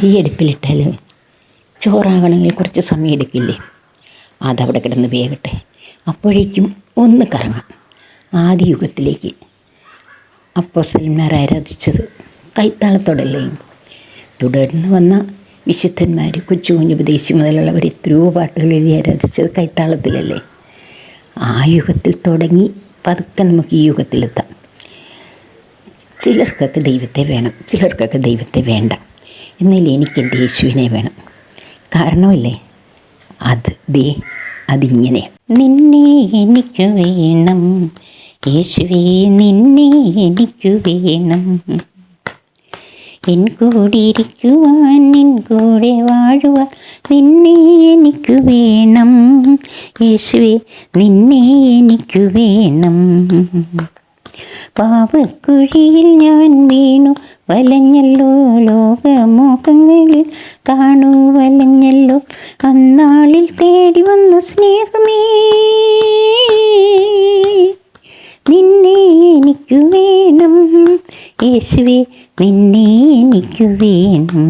അരി അടുപ്പിലിട്ടാൽ ചോറാകണമെങ്കിൽ കുറച്ച് സമയം എടുക്കില്ലേ? അതവിടെ കിടന്ന് വേകട്ടെ. അപ്പോഴേക്കും ഒന്ന് കറങ്ങാം. ആദ്യ യുഗത്തിലേക്ക്. അപ്പോൾ സെൽമാർ ആരാധിച്ചത് കൈത്താളത്തോടല്ലേ? തുടർന്ന് വന്ന വിശുദ്ധന്മാർ കൊച്ചു കുഞ്ഞു ഉപദേശി മുതലുള്ളവർ എത്രയോ പാട്ടുകൾ എഴുതി ആരാധിച്ചത് കൈത്താളത്തിലല്ലേ? ആ യുഗത്തിൽ തുടങ്ങി പതുക്കെ നമുക്ക് ഈ യുഗത്തിലെത്താം. ചിലർക്കൊക്കെ ദൈവത്തെ വേണം ചിലർക്കൊക്കെ ദൈവത്തെ വേണ്ട. എന്നാൽ എനിക്ക് എന്റെ യേശുവിനെ വേണം. കാരണമല്ലേ? അത് ദേ അതിങ്ങനെ. നിന്നെ എനിക്ക് വേണം. യേശുവേ നിന്നെ എനിക്ക് വേണം. എൻ കൂടിയിരിക്കുവാൻ നിൻ കൂടെ വാഴുവാൻ നിന്നെ എനിക്ക് വേണം. യേശുവേ നിന്നെ എനിക്ക് വേണം. പാപക്കുഴിയിൽ ഞാൻ വീണു. വലഞ്ഞല്ലോ ലോകമോഹങ്ങളിൽ കാണൂ വലഞ്ഞല്ലോ. അന്നാളിൽ തേടി വന്ന സ്നേഹമേ നിന്നെ എനിക്കു വേണം. യേശുവേ നിന്നെ എനിക്കു വേണം.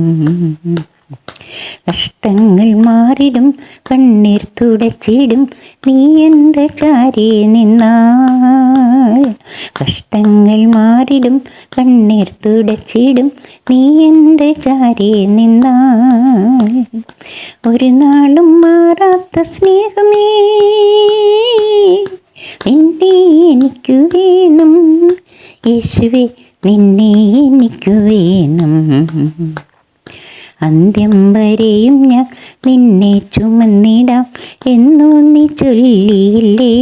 കഷ്ടങ്ങൾ മാറിടും കണ്ണീർ തുടച്ചിടും. നീ എന്റെ ചാരി നിന്നാൽ? കഷ്ടങ്ങൾ മാറിടും കണ്ണീർ തുടച്ചിടും. നീ എന്റെ ചാരി നിന്നാൽ? ഒരു നാളും മാറാത്ത സ്നേഹമേ നിന്നെ എനിക്ക് വേണം. യേശുവേ നിന്നെ എനിക്ക് വേണം. അന്ത്യം വരെയും ഞാൻ നിന്നെ ചുമന്നിടാം എന്നു നീ ചൊല്ലിയില്ലേ.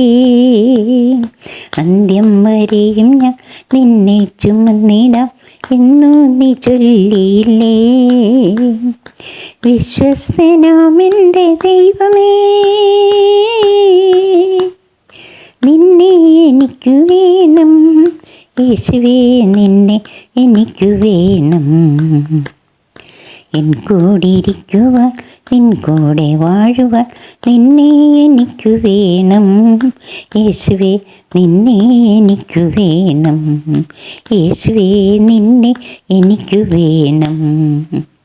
അന്ത്യം വരെയും ഞാൻ നിന്നെ ചുമന്നിടാം എന്നു നീ ചൊല്ലിയില്ലേ. വിശ്വസ്തനാമെന്റെ ദൈവമേ നിന്നെ എനിക്ക് വേണം. യേശുവേ നിന്നെ എനിക്ക് വേണം. എൻ കൂടെ ഇരിക്കുവാൻ നിൻ കൂടെ വാഴുവാൻ നിന്നെ എനിക്ക് വേണം. യേശുവേ നിന്നെ എനിക്ക് വേണം. യേശുവേ നിന്നെ എനിക്ക് വേണം.